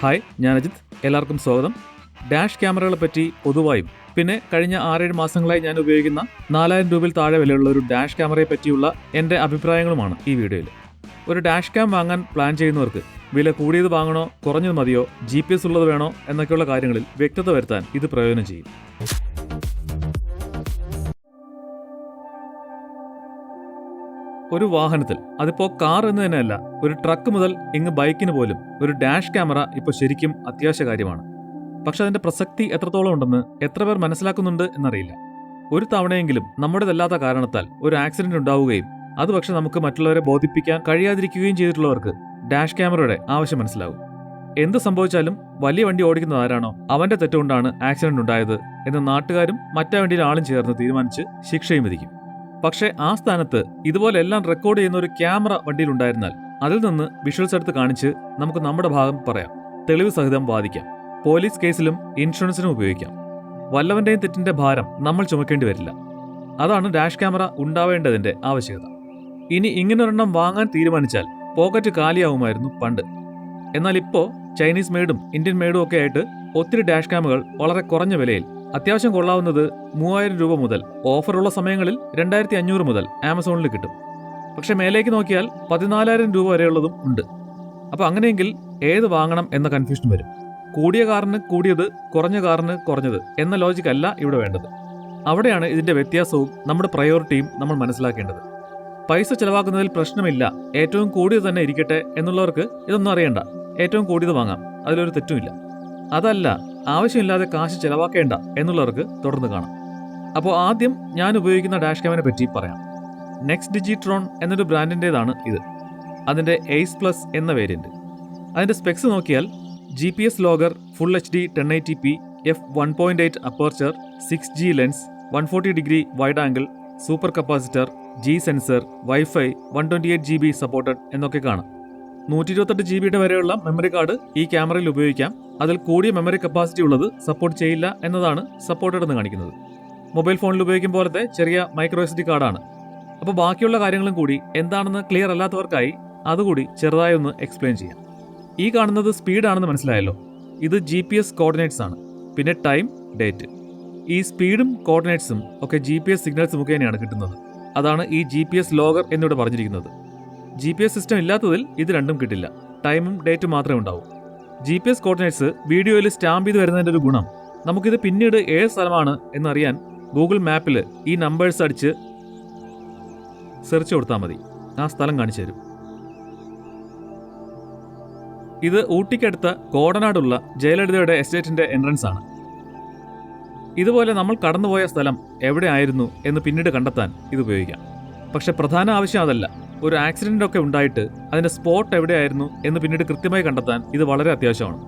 Hi ഞാൻ അജിത്. എല്ലാവർക്കും സ്വാഗതം. ഡാഷ് ക്യാമറകളെ പറ്റി പൊതുവായും പിന്നെ കഴിഞ്ഞ ആറേഴ് മാസങ്ങളായി ഞാൻ ഉപയോഗിക്കുന്ന നാലായിരം രൂപയിൽ താഴെ വിലയുള്ള ഒരു ഡാഷ് ക്യാമറയെ പറ്റിയുള്ള എന്റെ അഭിപ്രായങ്ങളുമാണ് ഈ വീഡിയോയിൽ ഒരു ഡാഷ് ക്യാം വാങ്ങാൻ പ്ലാൻ ചെയ്യുന്നവർക്ക് വില കൂടിയത് വാങ്ങണോ കുറഞ്ഞത് മതിയോ ജി പി എസ് ഉള്ളത് വേണോ എന്നൊക്കെയുള്ള കാര്യങ്ങളിൽ വ്യക്തത വരുത്താൻ ഇത് പ്രയോജനം ചെയ്യും. ഒരു വാഹനത്തിൽ. അതിപ്പോ കാർ എന്ന് തന്നെയല്ല ഒരു ട്രക്ക് മുതൽ ഇങ്ങ് ബൈക്കിന് പോലും ഒരു ഡാഷ് ക്യാമറ ഇപ്പോൾ ശരിക്കും അത്യാവശ്യ കാര്യമാണ്. പക്ഷെ അതിന്റെ പ്രസക്തി എത്രത്തോളം ഉണ്ടെന്ന് എത്ര പേർ മനസ്സിലാക്കുന്നുണ്ട് എന്നറിയില്ല. ഒരു തവണയെങ്കിലും നമ്മുടേതല്ലാത്ത കാരണത്താൽ ഒരു ആക്സിഡന്റ് ഉണ്ടാവുകയും അത് പക്ഷെ നമുക്ക് മറ്റുള്ളവരെ ബോധിപ്പിക്കാൻ കഴിയാതിരിക്കുകയും ചെയ്തിട്ടുള്ളവർക്ക് ഡാഷ് ക്യാമറയുടെ ആവശ്യം മനസ്സിലാവും. എന്ത് സംഭവിച്ചാലും വലിയ വണ്ടി ഓടിക്കുന്നത് ആരാണോ? അവന്റെ തെറ്റുകൊണ്ടാണ് ആക്സിഡന്റ് ഉണ്ടായത് എന്ന് നാട്ടുകാരും മറ്റേ വണ്ടിയിൽ ആളും ചേർന്ന് തീരുമാനിച്ച് ശിക്ഷയും വിധിക്കും. പക്ഷേ ആ സ്ഥാനത്ത് ഇതുപോലെ എല്ലാം റെക്കോർഡ് ചെയ്യുന്ന ഒരു ക്യാമറ വണ്ടിയിലുണ്ടായിരുന്നാൽ അതിൽ നിന്ന് വിഷ്വൽസ് എടുത്ത് കാണിച്ച് നമുക്ക് നമ്മുടെ ഭാഗം പറയാം. തെളിവ് സഹിതം വാദിക്കാം. പോലീസ് കേസിലും ഇൻഷുറൻസിനും ഉപയോഗിക്കാം. വല്ലവന്റെയും തെറ്റിന്റെ ഭാരം നമ്മൾ ചുമക്കേണ്ടി വരില്ല. അതാണ് ഡാഷ് ക്യാമറ ഉണ്ടാവേണ്ടതിന്റെ ആവശ്യകത. ഇനി ഇങ്ങനൊരെണ്ണം വാങ്ങാൻ തീരുമാനിച്ചാൽ പോക്കറ്റ് കാലിയാവുമായിരുന്നു പണ്ട്. എന്നാൽ ഇപ്പോൾ ചൈനീസ് മെയ്ഡും ഇന്ത്യൻ മെയ്ഡും ഒക്കെ ആയിട്ട് ഒത്തിരി ഡാഷ് ക്യാമുകൾ വളരെ കുറഞ്ഞ വിലയിൽ അത്യാവശ്യം കൊള്ളാവുന്നത് മൂവായിരം രൂപ മുതൽ ഓഫറുള്ള സമയങ്ങളിൽ രണ്ടായിരത്തി അഞ്ഞൂറ് മുതൽ ആമസോണിൽ കിട്ടും. പക്ഷെ മേലേക്ക് നോക്കിയാൽ പതിനാലായിരം രൂപ വരെയുള്ളതും ഉണ്ട്. അപ്പോൾ അങ്ങനെയെങ്കിൽ ഏത് വാങ്ങണം എന്ന കൺഫ്യൂഷൻ വരും. കൂടിയ കാറിന് കൂടിയത് കുറഞ്ഞ കാറിന് കുറഞ്ഞത് എന്ന ലോജിക് അല്ല ഇവിടെ വേണ്ടത്. അവിടെയാണ് ഇതിന്റെ വ്യത്യാസവും നമ്മുടെ പ്രയോറിറ്റിയും നമ്മൾ മനസ്സിലാക്കേണ്ടത്. പൈസ ചിലവാക്കുന്നതിൽ പ്രശ്നമില്ല. ഏറ്റവും കൂടിയത് തന്നെ ഇരിക്കട്ടെ എന്നുള്ളവർക്ക് ഇതൊന്നും അറിയണ്ട. ഏറ്റവും കൂടിയത് വാങ്ങാം. അതിലൊരു തെറ്റുമില്ല. അതല്ല ആവശ്യമില്ലാതെ കാശ് ചെലവാക്കേണ്ട എന്നുള്ളവർക്ക് തുടർന്ന് കാണാം. അപ്പോൾ ആദ്യം ഞാൻ ഉപയോഗിക്കുന്ന ഡാഷ് ക്യാമിനെ പറ്റി പറയാം. നെക്സ്റ്റ് ഡിജിട്രോൺ എന്നൊരു ബ്രാൻഡിന്റേതാണ് ഇത്. അതിന്റെ എയ്സ് പ്ലസ് എന്ന വേരിയന്റ്. അതിന്റെ സ്പെക്സ് നോക്കിയാൽ G P S logger full H D ten eighty P F one point eight aperture six G lens one forty degree wide angle super capacitor G sensor wifi one twenty eight G B supported എന്നൊക്കെ കാണാം. നൂറ്റി ഇരുപത്തെട്ട് G ബിയുടെ വരെയുള്ള memory card ഈ ക്യാമറയിൽ ഉപയോഗിക്കാം. അതിൽ കൂടിയ മെമ്മറി കപ്പാസിറ്റി ഉള്ളത് സപ്പോർട്ട് ചെയ്യില്ല എന്നതാണ് സപ്പോർട്ടഡ് എന്ന് കാണിക്കുന്നത്. മൊബൈൽ ഫോണിൽ ഉപയോഗിക്കും പോലത്തെ ചെറിയ മൈക്രോ എസ് ഡി കാർഡാണ് അപ്പോൾ ബാക്കിയുള്ള കാര്യങ്ങളും കൂടി എന്താണെന്ന് ക്ലിയർ അല്ലാത്തവർക്കായി അതുകൂടി ചെറുതായി ഒന്ന് എക്സ്പ്ലെയിൻ ചെയ്യാം. ഈ കാണുന്നത് സ്പീഡാണെന്ന് മനസ്സിലായല്ലോ. ഇത് ജി പി എസ് കോർഡിനേറ്റ്സ് ആണ്. പിന്നെ ടൈം ഡേറ്റ് ഈ സ്പീഡും കോർഡിനേറ്റ്സും ഒക്കെ ജി പി എസ് സിഗ്നൽസ് മുഖേനയാണ് കിട്ടുന്നത്. അതാണ് ഈ ജി പി എസ് ലോഗർ എന്നിവിടെ പറഞ്ഞിരിക്കുന്നത്. ജി പി എസ് സിസ്റ്റം ഇല്ലാത്തതിൽ ഇത് രണ്ടും കിട്ടില്ല. ടൈമും ഡേറ്റും മാത്രമേ ഉണ്ടാവൂ. ജി പി എസ് കോർഡിനേറ്റ്സ് വീഡിയോയിൽ സ്റ്റാമ്പ് ചെയ്ത് വരുന്നതിന്റെ ഒരു ഗുണം. നമുക്കിത് പിന്നീട് ഏത് സ്ഥലമാണ് എന്നറിയാൻ ഗൂഗിൾ മാപ്പിൽ ഈ നമ്പേഴ്സ് അടിച്ച് സെർച്ച് കൊടുത്താൽ മതി. ആ സ്ഥലം കാണിച്ചു തരും. ഇത് ഊട്ടിക്കടുത്ത കോടനാടുള്ള ജയലളിതയുടെ എസ്റ്റേറ്റിന്റെ എൻട്രൻസ് ആണ്. ഇതുപോലെ നമ്മൾ കടന്നുപോയ സ്ഥലം എവിടെ ആയിരുന്നു എന്ന് പിന്നീട് കണ്ടെത്താൻ ഇത് ഉപയോഗിക്കാം. പക്ഷെ പ്രധാന ആവശ്യം അതല്ല. ഒരു ആക്സിഡന്റ് ഒക്കെ ഉണ്ടായിട്ട് അതിന്റെ സ്പോട്ട് എവിടെയായിരുന്നു എന്ന് പിന്നീട് കൃത്യമായി കണ്ടെത്താൻ ഇത് വളരെ അത്യാവശ്യമാണ്.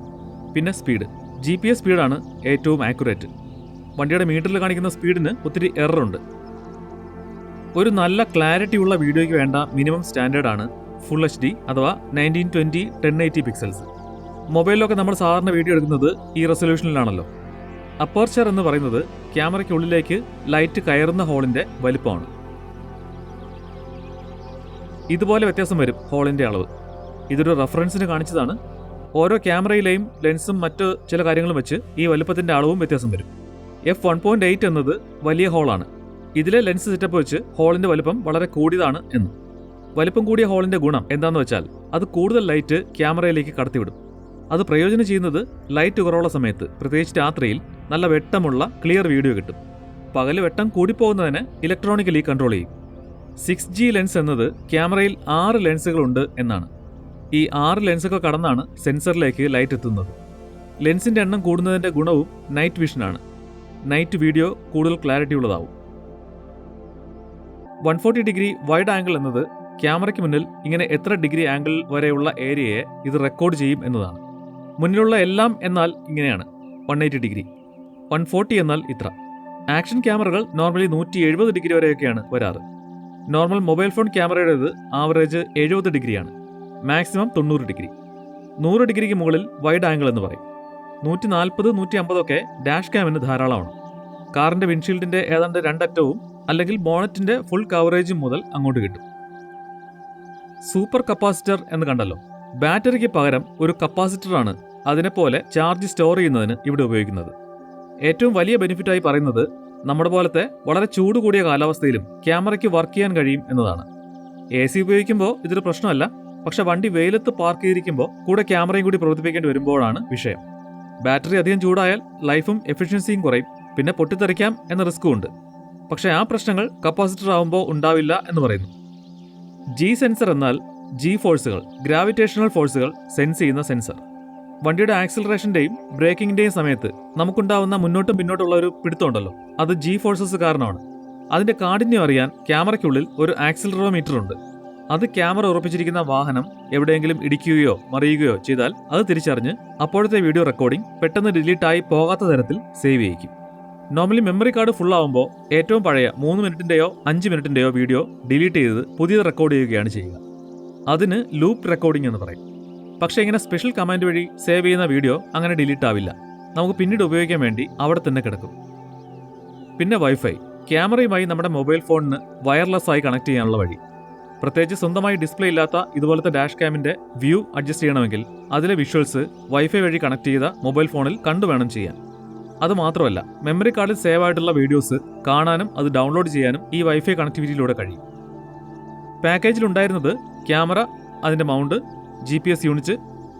പിന്നെ സ്പീഡ് ജി പി എസ് സ്പീഡാണ് ഏറ്റവും ആക്യുറേറ്റ് വണ്ടിയുടെ മീറ്ററിൽ കാണിക്കുന്ന സ്പീഡിന് ഒത്തിരി എററുണ്ട് ഒരു നല്ല ക്ലാരിറ്റി ഉള്ള വീഡിയോയ്ക്ക് വേണ്ട മിനിമം സ്റ്റാൻഡേർഡാണ് ഫുൾ എച്ച് ഡി അഥവാ nineteen twenty ten eighty pixels മൊബൈലിലൊക്കെ നമ്മൾ സാധാരണ വീഡിയോ എടുക്കുന്നത് ഈ റെസൊല്യൂഷനിലാണല്ലോ അപ്പർച്ചർ എന്ന് പറയുന്നത് ക്യാമറയ്ക്കുള്ളിലേക്ക് ലൈറ്റ് കയറുന്ന ഹോളിന്റെ വലിപ്പമാണ്. ഇതുപോലെ വ്യത്യാസം വരും ഹോളിന്റെ അളവ്. ഇതൊരു റെഫറൻസിന് കാണിച്ചതാണ്. ഓരോ ക്യാമറയിലെയും ലെൻസും മറ്റ് ചില കാര്യങ്ങളും വെച്ച് ഈ വലുപ്പത്തിന്റെ അളവും വ്യത്യാസം വരും. എഫ് വൺ പോയിന്റ് എയ്റ്റ് എന്നത് വലിയ ഹോളാണ് ഇതിലെ ലെൻസ് സെറ്റപ്പ് വെച്ച് ഹോളിന്റെ വലുപ്പം വളരെ കൂടിയതാണ് എന്ന്. വലുപ്പം കൂടിയ ഹോളിന്റെ ഗുണം എന്താണെന്ന് വെച്ചാൽ അത് കൂടുതൽ ലൈറ്റ് ക്യാമറയിലേക്ക് കടത്തിവിടും. അത് പ്രയോജനം ചെയ്യുന്നത് ലൈറ്റ് കുറവുള്ള സമയത്ത് പ്രത്യേകിച്ച് രാത്രിയിൽ നല്ല വെട്ടമുള്ള ക്ലിയർ വീഡിയോ കിട്ടും. പകൽ വെട്ടം കൂടിപ്പോകുന്നതിന് ഇലക്ട്രോണിക്കലി കൺട്രോൾ ചെയ്യും. സിക്സ് ജി ലെൻസ് എന്നത് ക്യാമറയിൽ ആറ് ലെൻസുകളുണ്ട് എന്നാണ്. ഈ ആറ് ലെൻസുകൾ കടന്നാണ് സെൻസറിലേക്ക് ലൈറ്റ് എത്തുന്നത്. ലെൻസിന്റെ എണ്ണം കൂടുന്നതിന്റെ ഗുണവും നൈറ്റ് വിഷനാണ് നൈറ്റ് വീഡിയോ കൂടുതൽ clarity ഉള്ളതാവും. One forty degree wide angle എന്നത് ക്യാമറയ്ക്ക് മുന്നിൽ ഇങ്ങനെ എത്ര ഡിഗ്രി ആംഗിൾ വരെയുള്ള ഏരിയയെ ഇത് റെക്കോർഡ് ചെയ്യും എന്നതാണ്. മുന്നിലുള്ള എല്ലാം എന്നാൽ ഇങ്ങനെയാണ്. One eighty degree one forty എന്നാൽ ഇത്ര. ആക്ഷൻ ക്യാമറകൾ നോർമലി നൂറ്റി എഴുപത് ഡിഗ്രി വരെയൊക്കെയാണ് വരാറ്. നോർമൽ മൊബൈൽ ഫോൺ ക്യാമറയുടേത് ആവറേജ് എഴുപത് ഡിഗ്രിയാണ്. മാക്സിമം തൊണ്ണൂറ് ഡിഗ്രി. നൂറ് ഡിഗ്രിക്ക് മുകളിൽ വൈഡ് ആംഗിൾ എന്ന് പറയും. നൂറ്റി നാൽപ്പത് നൂറ്റി അമ്പതൊക്കെ ഡാഷ് ക്യാമിന് ധാരാളമാണ്. കാറിന്റെ വിൻഷീൽഡിന്റെ ഏതാണ്ട് രണ്ടറ്റവും അല്ലെങ്കിൽ ബോണറ്റിന്റെ ഫുൾ കവറേജും മുതൽ അങ്ങോട്ട് കിട്ടും. സൂപ്പർ കപ്പാസിറ്റർ എന്ന് കണ്ടല്ലോ. ബാറ്ററിക്ക് പകരം ഒരു കപ്പാസിറ്ററാണ് അതിനെപ്പോലെ ചാർജ് സ്റ്റോർ ചെയ്യുന്നതിന് ഇവിടെ ഉപയോഗിക്കുന്നത്. ഏറ്റവും വലിയ ബെനിഫിറ്റായി പറയുന്നത് നമ്മുടെ പോലത്തെ വളരെ ചൂട് കൂടിയ കാലാവസ്ഥയിലും ക്യാമറയ്ക്ക് വർക്ക് ചെയ്യാൻ കഴിയും എന്നതാണ്. എ സി ഉപയോഗിക്കുമ്പോൾ ഇതൊരു പ്രശ്നമല്ല പക്ഷെ വണ്ടി വെയിലത്ത് പാർക്ക് ചെയ്തിരിക്കുമ്പോൾ കൂടെ ക്യാമറയും കൂടി പ്രവർത്തിപ്പിക്കേണ്ടി വരുമ്പോഴാണ് വിഷയം. ബാറ്ററി അധികം ചൂടായാൽ ലൈഫും എഫിഷ്യൻസിയും കുറയും പിന്നെ പൊട്ടിത്തെറിക്കാം എന്ന റിസ്ക്കും ഉണ്ട്. പക്ഷേ ആ പ്രശ്നങ്ങൾ കപ്പാസിറ്റർ ആവുമ്പോൾ ഉണ്ടാവില്ല എന്ന് പറയുന്നു. ജി സെൻസർ എന്നാൽ ജി ഫോഴ്സുകൾ ഗ്രാവിറ്റേഷണൽ ഫോഴ്സുകൾ സെൻസ് ചെയ്യുന്ന സെൻസർ വണ്ടിയുടെ ആക്സിലറേഷന്റെയും ബ്രേക്കിംഗിന്റെയും സമയത്ത് നമുക്കുണ്ടാവുന്ന മുന്നോട്ടും പിന്നോട്ടുള്ള ഒരു പിടുത്തമുണ്ടല്ലോ. അത് ജി ഫോഴ്സസ് കാരണമാണ് അതിന്റെ കാഠിന്യം അറിയാൻ ക്യാമറയ്ക്കുള്ളിൽ ഒരു ആക്സിലറോമീറ്റർ ഉണ്ട്. അത് ക്യാമറ ഉറപ്പിച്ചിരിക്കുന്ന വാഹനം എവിടെയെങ്കിലും ഇടിക്കുകയോ മറിയുകയോ ചെയ്താൽ അത് തിരിച്ചറിഞ്ഞ് അപ്പോഴത്തെ വീഡിയോ റെക്കോർഡിംഗ് പെട്ടെന്ന് ഡിലീറ്റായി പോകാത്ത തരത്തിൽ സേവ് ചെയ്യിക്കും. നോർമലി മെമ്മറി കാർഡ് ഫുൾ ആവുമ്പോൾ ഏറ്റവും പഴയ മൂന്ന് മിനിറ്റിന്റെയോ അഞ്ച് മിനിറ്റിന്റെയോ വീഡിയോ ഡിലീറ്റ് ചെയ്ത് പുതിയത് റെക്കോർഡ് ചെയ്യുകയാണ് ചെയ്യുക. അതിന് ലൂപ്പ് റെക്കോർഡിംഗ് എന്ന് പറയും. പക്ഷേ ഇങ്ങനെ സ്പെഷ്യൽ കമാൻഡ് വഴി സേവ് ചെയ്യുന്ന വീഡിയോ അങ്ങനെ ഡിലീറ്റ് ആവില്ല. നമുക്ക് പിന്നീട് ഉപയോഗിക്കാൻ വേണ്ടി അവിടെ തന്നെ കിടക്കും. പിന്നെ വൈഫൈ ക്യാമറയുമായി നമ്മുടെ മൊബൈൽ ഫോണിന് വയർലെസ് ആയി കണക്ട് ചെയ്യാനുള്ള വഴി. പ്രത്യേകിച്ച് സ്വന്തമായി ഡിസ്പ്ലേ ഇല്ലാത്ത ഇതുപോലത്തെ ഡാഷ് ക്യാമിന്റെ വ്യൂ അഡ്ജസ്റ്റ് ചെയ്യണമെങ്കിൽ അതിലെ വിഷ്വൽസ് വൈഫൈ വഴി കണക്ട് ചെയ്ത മൊബൈൽ ഫോണിൽ കണ്ടു വേണം ചെയ്യാൻ. അത് മാത്രമല്ല മെമ്മറി കാർഡിൽ സേവ് ആയിട്ടുള്ള വീഡിയോസ് കാണാനും അത് ഡൗൺലോഡ് ചെയ്യാനും ഈ വൈഫൈ കണക്ടിവിറ്റിയിലൂടെ കഴിയും. പാക്കേജിലുണ്ടായിരുന്നത് ക്യാമറ അതിന്റെ mount G P S unit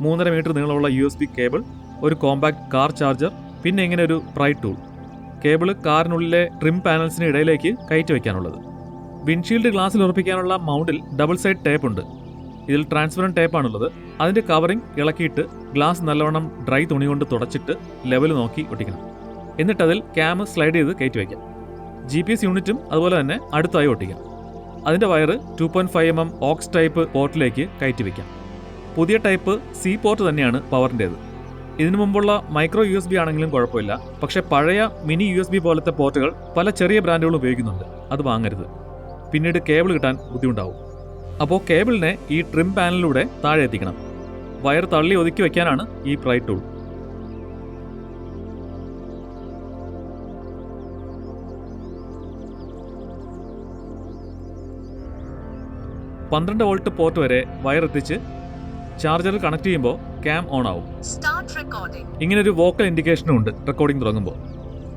മൂന്നര മീറ്റർ നീളമുള്ള യു എസ് ബി കേബിൾ ഒരു കോമ്പാക്ട് കാർ ചാർജർ പിന്നെ ഇങ്ങനെ ഒരു പ്രൈറ്റ് ടൂൾ കേബിൾ കാറിനുള്ളിലെ ട്രിം പാനൽസിന് ഇടയിലേക്ക് കയറ്റി വയ്ക്കാനുള്ളത്. വിൻഷീൽഡ് ഗ്ലാസ്സിൽ ഉറപ്പിക്കാനുള്ള മൗണ്ടിൽ ഡബിൾ സൈഡ് ടേപ്പ് ഉണ്ട്. ഇതിൽ ട്രാൻസ്പെറന്റ് ടേപ്പാണുള്ളത് അതിന്റെ കവറിംഗ് ഇളക്കിയിട്ട് ഗ്ലാസ് നല്ലവണ്ണം ഡ്രൈ തുണി കൊണ്ട് തുടച്ചിട്ട് ലെവൽ നോക്കി ഒട്ടിക്കണം. എന്നിട്ട് അതിൽ ക്യാമ് സ്ലൈഡ് ചെയ്ത് കയറ്റി വയ്ക്കാം. ജി പി എസ് യൂണിറ്റും അതുപോലെ തന്നെ അടുത്തായി ഒട്ടിക്കാം. അതിന്റെ വയറ് two point five M M aux type പോർട്ടിലേക്ക് കയറ്റി വയ്ക്കാം. പുതിയ ടൈപ്പ് സി പോർട്ട് തന്നെയാണ് പവറിന്റേത്. ഇതിനു മുമ്പുള്ള മൈക്രോ യു എസ് ബി ആണെങ്കിലും കുഴപ്പമില്ല. പക്ഷേ പഴയ മിനി യു എസ് ബി പോലത്തെ പോർട്ടുകൾ പല ചെറിയ ബ്രാൻഡുകളും ഉപയോഗിക്കുന്നുണ്ട്. അത് വാങ്ങരുത്. പിന്നീട് കേബിൾ കിട്ടാൻ ബുദ്ധിമുട്ടാവും. അപ്പോൾ കേബിളിനെ ഈ ട്രിം പാനലിലൂടെ താഴെ എത്തിക്കണം. വയർ തള്ളി ഒതുക്കി വയ്ക്കാനാണ് ഈ പ്രൈ ടൂൾ. പന്ത്രണ്ട് വോൾട്ട് പോർട്ട് വരെ വയർ എത്തിച്ച് ചാർജർ കണക്ട് ചെയ്യുമ്പോൾ ക്യാം ഓൺ ആവും. സ്റ്റാർട്ട് റെക്കോർഡിംഗ് ഇങ്ങനെ ഒരു വോക്കൽ ഇൻഡിക്കേഷനും ഉണ്ട് റെക്കോർഡിംഗ് തുടങ്ങുമ്പോൾ.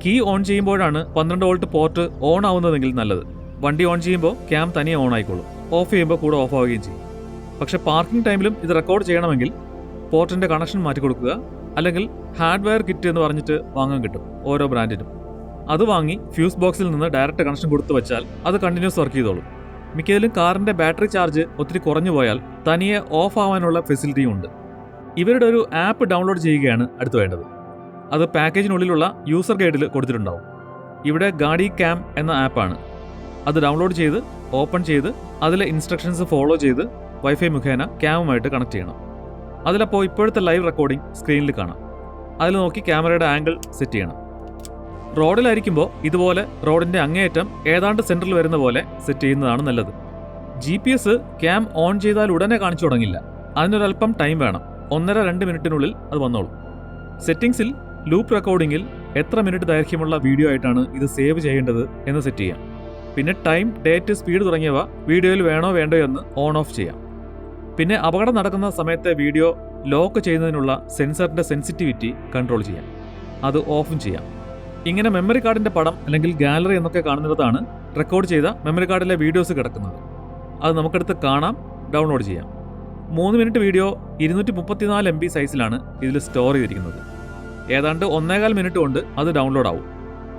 കീ ഓൺ ചെയ്യുമ്പോഴാണ് പന്ത്രണ്ട് വോൾട്ട് പോർട്ട് ഓൺ ആവുന്നതെങ്കിൽ നല്ലത്. വണ്ടി ഓൺ ചെയ്യുമ്പോൾ ക്യാം തനിയെ ഓൺ ആയിക്കോളും. ഓഫ് ചെയ്യുമ്പോൾ കൂടെ ഓഫ് ആവുകയും ചെയ്യും. പക്ഷെ പാർക്കിംഗ് ടൈമിലും ഇത് റെക്കോർഡ് ചെയ്യണമെങ്കിൽ പോർട്ടിന്റെ കണക്ഷൻ മാറ്റി കൊടുക്കുക അല്ലെങ്കിൽ ഹാർഡ്വെയർ കിറ്റ് എന്ന് പറഞ്ഞിട്ട് വാങ്ങാൻ കിട്ടും ഓരോ ബ്രാൻഡിനും. അത് വാങ്ങി ഫ്യൂസ് ബോക്സിൽ നിന്ന് ഡയറക്റ്റ് കണക്ഷൻ കൊടുത്തു വെച്ചാൽ അത് കണ്ടിന്യൂസ് വർക്ക് ചെയ്തോളും. മിക്കതിലും കാറിന്റെ ബാറ്ററി ചാർജ് ഒത്തിരി കുറഞ്ഞു പോയാൽ തനിയെ ഓഫ് ആവാനുള്ള ഫെസിലിറ്റിയും ഉണ്ട്. ഇവരുടെ ഒരു ആപ്പ് ഡൗൺലോഡ് ചെയ്യുകയാണ് അടുത്ത് വേണ്ടത്. അത് പാക്കേജിനുള്ളിലുള്ള യൂസർ ഗൈഡിൽ കൊടുത്തിട്ടുണ്ടാവും. ഇവിടെ ഗാഡി ക്യാം എന്ന ആപ്പാണ് അത് ഡൗൺലോഡ് ചെയ്ത് ഓപ്പൺ ചെയ്ത് അതിലെ ഇൻസ്ട്രക്ഷൻസ് ഫോളോ ചെയ്ത് വൈഫൈ മുഖേന ക്യാമുമായിട്ട് കണക്ട് ചെയ്യണം. അതിലപ്പോൾ ഇപ്പോഴത്തെ ലൈവ് റെക്കോർഡിംഗ് സ്ക്രീനിൽ കാണാം. അതിൽ നോക്കി ക്യാമറയുടെ ആംഗിൾ സെറ്റ് ചെയ്യണം. റോഡിലായിരിക്കുമ്പോൾ ഇതുപോലെ റോഡിന്റെ അങ്ങേയറ്റം ഏതാണ്ട് സെന്ററിൽ വരുന്ന പോലെ സെറ്റ് ചെയ്യുന്നതാണ് നല്ലത്. G P S cam on ചെയ്താൽ ഉടനെ കാണിച്ചു തുടങ്ങില്ല. അതിനൊരല്പം ടൈം വേണം. ഒന്നര രണ്ട് മിനിറ്റിനുള്ളിൽ അത് വന്നോളും. സെറ്റിംഗ്സിൽ ലൂപ്പ് റെക്കോർഡിംഗിൽ എത്ര മിനിറ്റ് ദൈർഘ്യമുള്ള വീഡിയോ ആയിട്ടാണ് ഇത് സേവ് ചെയ്യേണ്ടത് എന്ന് സെറ്റ് ചെയ്യാം. പിന്നെ ടൈം ഡേറ്റ് സ്പീഡ് തുടങ്ങിയവ വീഡിയോയിൽ വേണോ വേണ്ടയോ എന്ന് ഓൺ ഓഫ് ചെയ്യാം. പിന്നെ അപകടം നടക്കുന്ന സമയത്തെ വീഡിയോ ലോക്ക് ചെയ്യുന്നതിനുള്ള സെൻസറിന്റെ സെൻസിറ്റിവിറ്റി കൺട്രോൾ ചെയ്യാം. അത് ഓഫും ചെയ്യാം. ഇങ്ങനെ മെമ്മറി കാർഡിന്റെ പടം അല്ലെങ്കിൽ ഗാലറി എന്നൊക്കെ കാണുന്നിടത്താണ് റെക്കോർഡ് ചെയ്ത മെമ്മറി കാർഡിലെ വീഡിയോസ് കിടക്കുന്നത്. അത് നമുക്കെടുത്ത് കാണാം ഡൗൺലോഡ് ചെയ്യാം. മൂന്ന് മിനിറ്റ് വീഡിയോ ഇരുന്നൂറ്റി മുപ്പത്തിനാല് എം ബി സൈസിലാണ് ഇതിൽ സ്റ്റോർ ചെയ്തിരിക്കുന്നത്. ഏതാണ്ട് ഒന്നേകാൽ മിനിറ്റ് കൊണ്ട് അത് ഡൗൺലോഡ് ആവും.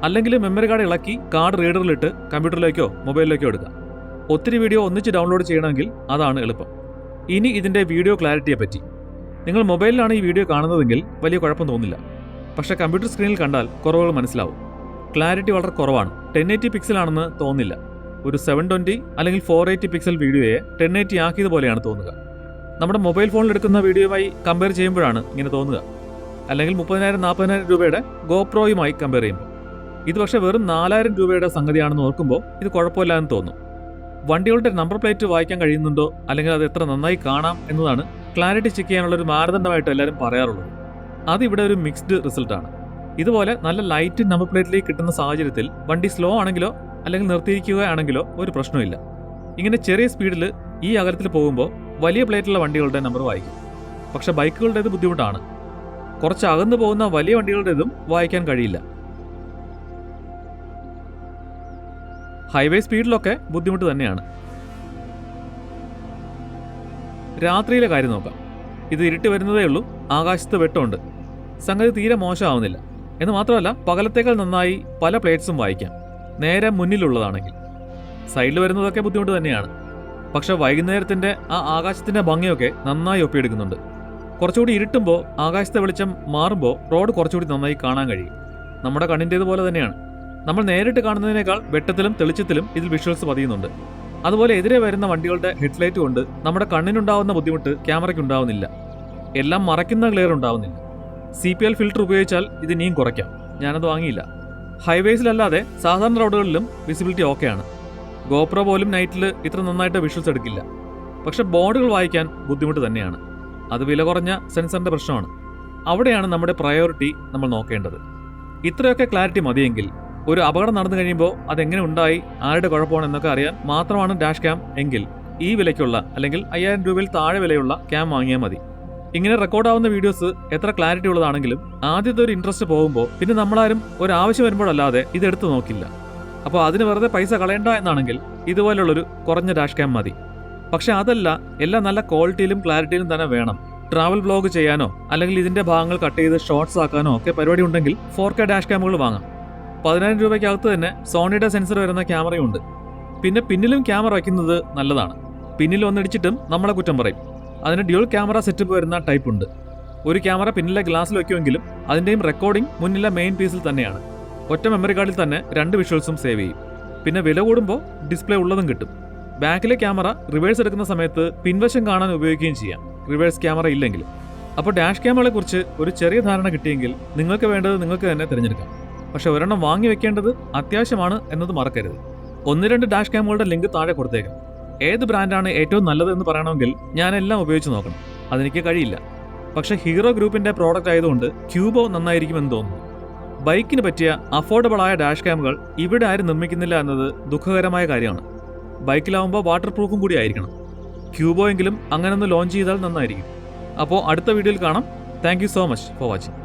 അല്ലെങ്കിൽ മെമ്മറി കാർഡ് ഇളക്കി കാർഡ് റീഡറിലിട്ട് കമ്പ്യൂട്ടറിലേക്കോ മൊബൈലിലേക്കോ എടുക്കാം ഒത്തിരി വീഡിയോ ഒന്നിച്ച് ഡൗൺലോഡ് ചെയ്യണമെങ്കിൽ അതാണ് എളുപ്പം. ഇനി ഇതിന്റെ വീഡിയോ ക്ലാരിറ്റിയെ പറ്റി. നിങ്ങൾ മൊബൈലിലാണ് ഈ വീഡിയോ കാണുന്നതെങ്കിൽ വലിയ കുഴപ്പം തോന്നില്ല. പക്ഷേ കമ്പ്യൂട്ടർ സ്ക്രീനിൽ കണ്ടാൽ കുറവുകൾ മനസ്സിലാവും. ക്ലാരിറ്റി വളരെ കുറവാണ്. ടെൻ എയ്റ്റി പിക്സൽ ആണെന്ന് തോന്നില്ല. ഒരു സെവൻ ട്വന്റി അല്ലെങ്കിൽ ഫോർ എയ്റ്റി പിക്സൽ വീഡിയോയെ ടെൻ എയ്റ്റി ആക്കിയതുപോലെയാണ് തോന്നുക. നമ്മുടെ മൊബൈൽ ഫോണിൽ എടുക്കുന്ന വീഡിയോയുമായി കമ്പയർ ചെയ്യുമ്പോഴാണ് ഇങ്ങനെ തോന്നുക. അല്ലെങ്കിൽ മുപ്പതിനായിരം നാൽപ്പതിനായിരം രൂപയുടെ ഗോപ്രോയുമായി കമ്പയർ ചെയ്യുമ്പോൾ. ഇത് പക്ഷേ വെറും നാലായിരം രൂപയുടെ സംഗതിയാണെന്ന് ഓർക്കുമ്പോൾ ഇത് കുഴപ്പമില്ല എന്ന് തോന്നും. വണ്ടികളുടെ നമ്പർ പ്ലേറ്റ് വായിക്കാൻ കഴിയുന്നുണ്ടോ? അല്ലെങ്കിൽ അത് എത്ര നന്നായി കാണാം എന്നതാണ് ക്ലാരിറ്റി ചെക്ക് ചെയ്യാനുള്ള ഒരു മാനദണ്ഡമായിട്ട് എല്ലാവരും പറയാറുള്ളത്. അതിവിടെ ഒരു മിക്സ്ഡ് റിസൾട്ടാണ് ഇതുപോലെ നല്ല ലൈറ്റ് നമ്പർ പ്ലേറ്റിലേക്ക് കിട്ടുന്ന സാഹചര്യത്തിൽ വണ്ടി സ്ലോ ആണെങ്കിലോ അല്ലെങ്കിൽ നിർത്തിയിരിക്കുകയാണെങ്കിലോ ഒരു പ്രശ്നമില്ല. ഇങ്ങനെ ചെറിയ സ്പീഡിൽ ഈ അകലത്തിൽ പോകുമ്പോൾ വലിയ പ്ലേറ്റുള്ള വണ്ടികളുടെ നമ്പർ വായിക്കും. പക്ഷെ ബൈക്കുകളുടേത് ബുദ്ധിമുട്ടാണ്. കുറച്ച് അകന്നു പോകുന്ന വലിയ വണ്ടികളുടേതും വായിക്കാൻ കഴിയില്ല. ഹൈവേ സ്പീഡിലൊക്കെ ബുദ്ധിമുട്ട് തന്നെയാണ്. രാത്രിയിലെ കാര്യം നോക്കാം. ഇത് ഇരുട്ട് വരുന്നതേ ഉള്ളൂ. ആകാശത്ത് വെട്ടമുണ്ട്. സംഗതി തീരെ മോശമാവുന്നില്ല. എന്ന് മാത്രമല്ല പകലത്തേക്കാൾ നന്നായി പല പ്ലേറ്റ്സും വായിക്കാം. നേരെ മുന്നിലുള്ളതാണെങ്കിൽ. സൈഡിൽ വരുന്നതൊക്കെ ബുദ്ധിമുട്ട് തന്നെയാണ്. പക്ഷെ വൈകുന്നേരത്തിന്റെ ആ ആകാശത്തിന്റെ ഭംഗിയൊക്കെ നന്നായി ഒപ്പിയെടുക്കുന്നുണ്ട്. കുറച്ചുകൂടി ഇരുട്ടുമ്പോൾ ആകാശത്തെ വെളിച്ചം മാറുമ്പോൾ റോഡ് കുറച്ചുകൂടി നന്നായി കാണാൻ കഴിയും. നമ്മുടെ കണ്ണിന്റേതുപോലെ തന്നെയാണ്. നമ്മൾ നേരിട്ട് കാണുന്നതിനേക്കാൾ വെട്ടത്തിലും തെളിച്ചത്തിലും ഇതിൽ വിഷ്വൽസ് പതിയുന്നുണ്ട്. അതുപോലെ എതിരെ വരുന്ന വണ്ടികളുടെ ഹെഡ്ലൈറ്റ് കൊണ്ട് നമ്മുടെ കണ്ണിനുണ്ടാവുന്ന ബുദ്ധിമുട്ട് ക്യാമറയ്ക്ക് ഉണ്ടാവുന്നില്ല. എല്ലാം മറയ്ക്കുന്ന ക്ലിയർ ഉണ്ടാവുന്നില്ല. സി പി എൽ ഫിൽട്ടർ ഉപയോഗിച്ചാൽ ഇത് ഇനിയും കുറയ്ക്കാം. ഞാനത് വാങ്ങിയില്ല. ഹൈവേസിലല്ലാതെ സാധാരണ റോഡുകളിലും വിസിബിലിറ്റി ഓക്കെയാണ് ഗോപ്രോ പോലും നൈറ്റിൽ ഇത്ര നന്നായിട്ട് വിഷ്വൽസ് എടുക്കില്ല. പക്ഷെ ബോർഡുകൾ വായിക്കാൻ ബുദ്ധിമുട്ട് തന്നെയാണ്. അത് വില കുറഞ്ഞ സെൻസറിന്റെ പ്രശ്നമാണ്. അവിടെയാണ് നമ്മുടെ പ്രയോറിറ്റി നമ്മൾ നോക്കേണ്ടത്. ഇത്രയൊക്കെ ക്ലാരിറ്റി മതിയെങ്കിൽ ഒരു അപകടം നടന്നു കഴിയുമ്പോൾ അതെങ്ങനെ ഉണ്ടായി ആരുടെ കുഴപ്പമാണ് എന്നൊക്കെ അറിയാൻ മാത്രമാണ് ഡാഷ് ക്യാം എങ്കിൽ ഈ വിലയ്ക്കുള്ള അല്ലെങ്കിൽ അയ്യായിരം രൂപയിൽ താഴെ വിലയുള്ള ക്യാം വാങ്ങിയാൽ മതി. ഇങ്ങനെ റെക്കോർഡാവുന്ന വീഡിയോസ് എത്ര ക്ലാരിറ്റി ഉള്ളതാണെങ്കിലും ആദ്യത്തെ ഒരു ഇൻട്രസ്റ്റ് പോകുമ്പോൾ പിന്നെ നമ്മളാരും ഒരു ആവശ്യം വരുമ്പോഴല്ലാതെ ഇതെടുത്ത് നോക്കില്ല. അപ്പോൾ അതിന് വെറുതെ പൈസ കളയണ്ട എന്നാണെങ്കിൽ ഇതുപോലുള്ളൊരു കുറഞ്ഞ ഡാഷ് ക്യാം മതി. പക്ഷെ അതല്ല എല്ലാം നല്ല ക്വാളിറ്റിയിലും ക്ലാരിറ്റിയിലും തന്നെ വേണം. ട്രാവൽ ബ്ലോഗ് ചെയ്യാനോ അല്ലെങ്കിൽ ഇതിന്റെ ഭാഗങ്ങൾ കട്ട് ചെയ്ത് ഷോർട്സ് ആക്കാനോ ഒക്കെ പരിപാടി ഉണ്ടെങ്കിൽ ഫോർ കെ ഡാഷ് ക്യാമുകൾ വാങ്ങാം. പതിനായിരം രൂപയ്ക്കകത്ത് തന്നെ സോണിയുടെ സെൻസർ വരുന്ന ക്യാമറയുണ്ട് പിന്നെ പിന്നിലും ക്യാമറ വയ്ക്കുന്നത് നല്ലതാണ്. പിന്നിൽ ഒന്നിടിച്ചിട്ടും നമ്മളെ കുറ്റം പറയും. അതിന് ഡ്യൂൾ ക്യാമറ സെറ്റപ്പ് വരുന്ന ടൈപ്പ് ഉണ്ട്. ഒരു ക്യാമറ പിന്നിലെ ഗ്ലാസ്സിൽ വയ്ക്കുമെങ്കിലും അതിന്റെയും റെക്കോർഡിംഗ് മുന്നിലെ മെയിൻ പീസിൽ തന്നെയാണ്. ഒറ്റ മെമ്മറി കാർഡിൽ തന്നെ രണ്ട് വിഷ്വൽസും സേവ് ചെയ്യും. പിന്നെ വില കൂടുമ്പോൾ ഡിസ്പ്ലേ ഉള്ളതും കിട്ടും. ബാക്കിലെ ക്യാമറ റിവേഴ്സ് എടുക്കുന്ന സമയത്ത് പിൻവശം കാണാൻ ഉപയോഗിക്കുകയും ചെയ്യാം. റിവേഴ്സ് ക്യാമറ ഇല്ലെങ്കിൽ അപ്പോൾ ഡാഷ് ക്യാമറയെ കുറിച്ച് ഒരു ചെറിയ ധാരണ കിട്ടിയെങ്കിൽ നിങ്ങൾക്ക് വേണ്ടത് നിങ്ങൾക്ക് തന്നെ തിരഞ്ഞെടുക്കാം. പക്ഷേ ഒരെണ്ണം വാങ്ങി വെക്കേണ്ടത് അത്യാവശ്യമാണ് എന്നത് മറക്കരുത്. ഒന്ന് രണ്ട് ഡാഷ് ക്യാമുകളുടെ ലിങ്ക് താഴെ കൊടുത്തേക്കാം. ഏത് ബ്രാൻഡാണ് ഏറ്റവും നല്ലത് എന്ന് പറയണമെങ്കിൽ ഞാൻ എല്ലാം ഉപയോഗിച്ച് നോക്കണം. അതെനിക്ക് കഴിയില്ല. പക്ഷേ ഹീറോ ഗ്രൂപ്പിന്റെ പ്രോഡക്റ്റ് ആയതുകൊണ്ട് ക്യൂബോ നന്നായിരിക്കുമെന്ന് തോന്നുന്നു. ബൈക്കിന് പറ്റിയ അഫോർഡബിൾ ആയ ഡാഷ് ക്യാമുകൾ ഇവിടെ ആരും നിർമ്മിക്കുന്നില്ല എന്നത് ദുഃഖകരമായ കാര്യമാണ്. ബൈക്കിലാവുമ്പോൾ വാട്ടർ പ്രൂഫും കൂടി ആയിരിക്കണം. ക്യൂബോ എങ്കിലും അങ്ങനെ ഒന്ന് ലോഞ്ച് ചെയ്താൽ നന്നായിരിക്കും. അപ്പോൾ അടുത്ത വീഡിയോയിൽ കാണാം. Thank so much for watching.